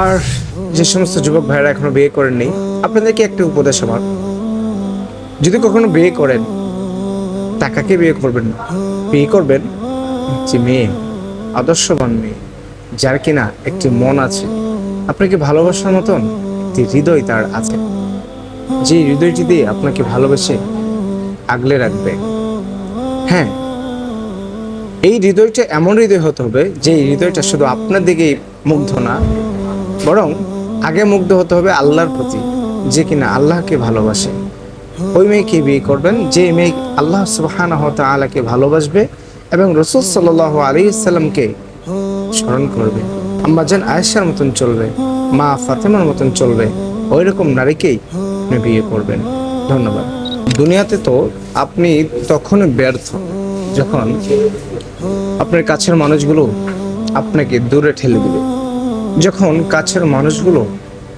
আর যে সমস্ত যুবক ভাইয়েরা এখনও বিয়ে করেননি আপনাদেরকে একটা উপদেশ আমার? যদি কখনো বিয়ে করেন, টাকাকে বিয়ে করবেন না। বিয়ে করবেন যে মেয়ে, আদর্শবান মেয়ে, যার কিনা একটি মন আছে। আপনাকে ভালোবাসার মতন একটি হৃদয় তার আছে। যে হৃদয়টি দিয়ে আপনাকে ভালোবেসে আগলে রাখবে। হ্যাঁ এই হৃদয়টা এমন হৃদয় হতে হবে যে হৃদয়টা শুধু আপনার দিকেই মুগ্ধ না বরং আগে মুগ্ধ হতে হবে আল্লাহর প্রতি, যে কিনা আল্লাহকে ভালোবাসে। ওই মেয়েকে বিয়ে করবেন যে মেয়ে আল্লাহ সুবহানাহু ওয়া তাআলাকে ভালোবাসবে এবং রসুল সাল্লাল্লাহু আলাইহি সাল্লামকে স্মরণ করবে। আম্মাজান আয়েশার মতন চলবে, মা ফাতেমার মতন চলবে, ওই রকম নারীকেই আপনি বিয়ে করবেন। ধন্যবাদ। দুনিয়াতে তো আপনি তখন ব্যর্থ, যখন আপনার কাছের মানুষগুলো আপনাকে দূরে ঠেলে দিবে। যখন কাছের মানুষগুলো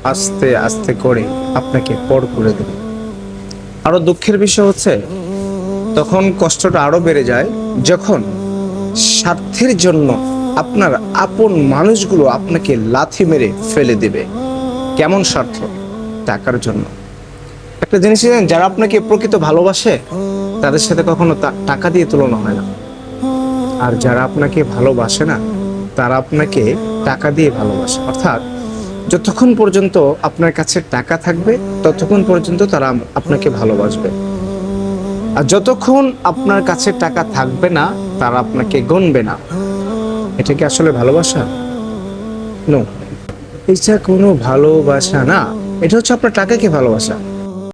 আস্তে আস্তে করে আপনাকে পর করে দেবে। আরও দুঃখের বিষয় হচ্ছে, তখন কষ্টটা আরও বেড়ে যায় যখন স্বার্থের জন্য আপনার আপন মানুষগুলো আপনাকে লাথি মেরে ফেলে দেবে। কেমন স্বার্থ? টাকার জন্য। একটা জিনিস যারা আপনাকে প্রকৃত ভালোবাসে, তাদের সাথে কখনো টাকা দিয়ে তুলনা হয় না। আর যারা আপনাকে ভালোবাসে না, তারা আপনাকে টাকা দিয়ে ভালোবাসে। অর্থাৎ যতক্ষণ পর্যন্ত আপনার কাছে টাকা থাকবে, ততক্ষণ পর্যন্ত তারা আপনাকে ভালোবাসবে। আর যতক্ষণ আপনার কাছে টাকা থাকবে না, তারা আপনাকে গণবে না। এটা কি আসলে ভালোবাসা? নো এটা কোনো ভালোবাসা না। এটা হচ্ছে আপনার টাকাকে ভালোবাসা।